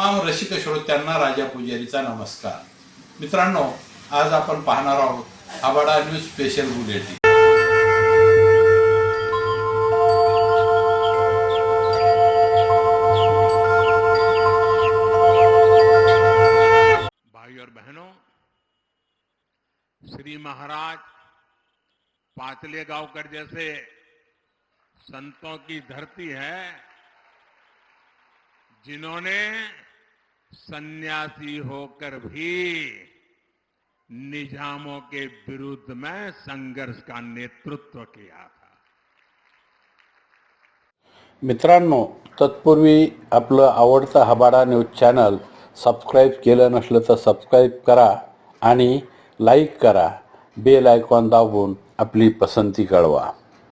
रसिक श्रोत्यांना राजा पुजारीचा नमस्कार. मित्रांनो, आज आपण पाहणार आहोत आबाडा न्यूज़ स्पेशल बुलेटिन भाई और बहनों, श्री महाराज पांचले गांवकर जैसे संतों की धरती है, जिन्होंने सन्यासी होकर भी निजामों के विरुद्ध में संघर्ष का नेतृत्व किया था। मित्रांनो, तत्पूर्वी आपलं आवडतं हबाडा न्यूज़ चॅनल सबस्क्राईब केलं नसलं तर सबस्क्राईब करा आणि लाईक करा. बेल आयकॉन दाबून आपली पसंती कळवा.